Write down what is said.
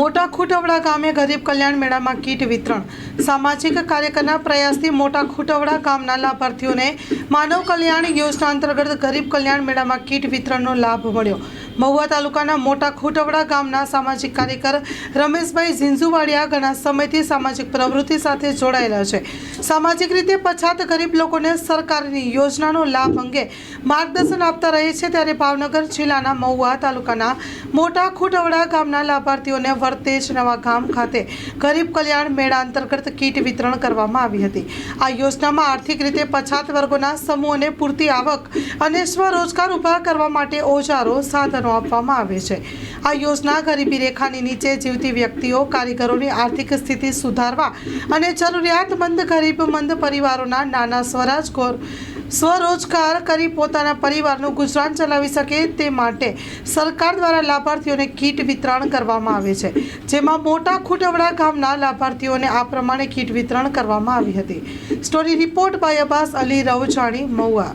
મોટા ખૂટવડા ગામે ગરીબ કલ્યાણ મેળામાં કીટ વિતરણ. સામાજિક કાર્યકરના પ્રયાસથી મોટા ખૂટવડા ગામના લાભાર્થીઓને માનવ કલ્યાણ યોજના અંતર્ગત ગરીબ કલ્યાણ મેળામાં કીટ વિતરણનો લાભ મળ્યો. મહુવા તાલુકાના મોટા ખૂટવડા ગામના સામાજિક કાર્યકર રમેશભાઈ ઝીંઝુવાડિયા ઘણા સમયથી સામાજિક પ્રવૃત્તિ સાથે જોડાયેલા છે. સામાજિક રીતે પછાત ગરીબ લોકોને સરકારની યોજનાનો લાભ અંગે માર્ગદર્શન આપતા રહે છે ત્યારે ભાવનગર જિલ્લાના મહુવા તાલુકાના મોટા ખૂટવડા ગામના લાભાર્થીઓને વર્તેજ નવા ગામ ખાતે ગરીબ કલ્યાણ મેળા અંતર્ગત કીટ વિતરણ કરવામાં આવી હતી. આ યોજનામાં આર્થિક રીતે પછાત વર્ગોના સમૂહોને પૂરતી આવક અને સ્વરોજગાર ઊભા કરવા માટે ઓજારો, સાધનો આપવામાં આવે છે. આ યોજના ગરીબી રેખાની નીચે જીવતી વ્યક્તિઓ, કારીગરોની આર્થિક સ્થિતિ સુધારવા અને જરૂરિયાતમંદ ગરીબમંદ પરિવારોના નાના સ્વરાજ ગોર, સ્વરોજગાર કરી પોતાના પરિવારનું ગુજરાન ચલાવી શકે તે માટે સરકાર દ્વારા લાભાર્થીઓને કીટ વિતરણ કરવામાં આવે છે. જેમાં મોટા ખુટવડા ગામના લાભાર્થીઓને આ પ્રમાણે કીટ વિતરણ કરવામાં આવી હતી. Story report by Abbas Ali Ravjani, Mahuva.